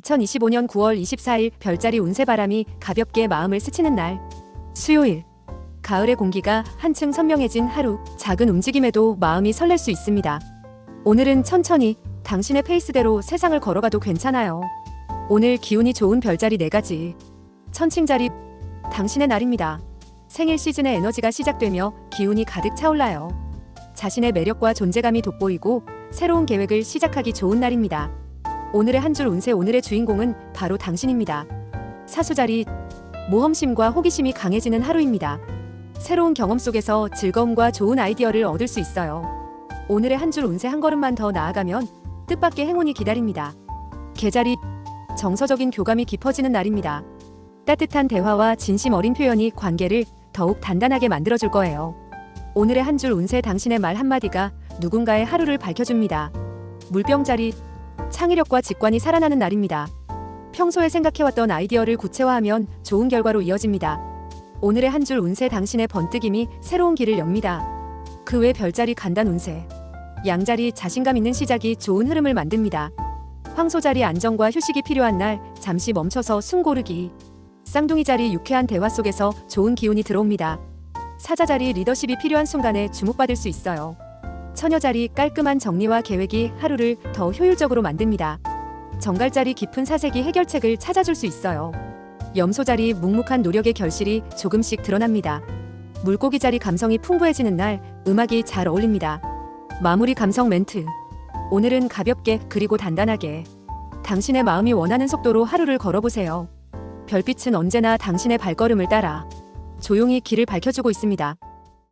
2025년 9월 24일 별자리 운세바람이 가볍게 마음을 스치는 날. 수요일. 가을의 공기가 한층 선명해진 하루. 작은 움직임에도 마음이 설렐 수 있습니다. 오늘은 천천히 당신의 페이스대로 세상을 걸어가도 괜찮아요. 오늘 기운이 좋은 별자리 4가지. 천칭자리. 당신의 날입니다. 생일 시즌의 에너지가 시작되며 기운이 가득 차올라요. 자신의 매력과 존재감이 돋보이고 새로운 계획을 시작하기 좋은 날입니다. 오늘의 한 줄 운세 오늘의 주인공은 바로 당신입니다. 사수자리 모험심과 호기심이 강해지는 하루입니다. 새로운 경험 속에서 즐거움과 좋은 아이디어를 얻을 수 있어요. 오늘의 한 줄 운세 한 걸음만 더 나아가면 뜻밖의 행운이 기다립니다. 계자리 정서적인 교감이 깊어지는 날입니다. 따뜻한 대화와 진심 어린 표현이 관계를 더욱 단단하게 만들어줄 거예요. 오늘의 한 줄 운세 당신의 말 한마디가 누군가의 하루를 밝혀줍니다. 물병자리 창의력과 직관이 살아나는 날입니다. 평소에 생각해왔던 아이디어를 구체화하면 좋은 결과로 이어집니다. 오늘의 한 줄 운세 당신의 번뜩임이 새로운 길을 엽니다. 그 외 별자리 간단 운세. 양자리 자신감 있는 시작이 좋은 흐름을 만듭니다. 황소 자리 안정과 휴식이 필요한 날 잠시 멈춰서 숨 고르기. 쌍둥이 자리 유쾌한 대화 속에서 좋은 기운이 들어옵니다. 사자 자리 리더십이 필요한 순간에 주목받을 수 있어요. 처녀자리 깔끔한 정리와 계획이 하루를 더 효율적으로 만듭니다. 정갈자리 깊은 사색이 해결책을 찾아줄 수 있어요. 염소자리 묵묵한 노력의 결실이 조금씩 드러납니다. 물고기 자리 감성이 풍부해지는 날 음악이 잘 어울립니다. 마무리 감성 멘트. 오늘은 가볍게 그리고 단단하게 당신의 마음이 원하는 속도로 하루를 걸어보세요. 별빛은 언제나 당신의 발걸음을 따라 조용히 길을 밝혀주고 있습니다.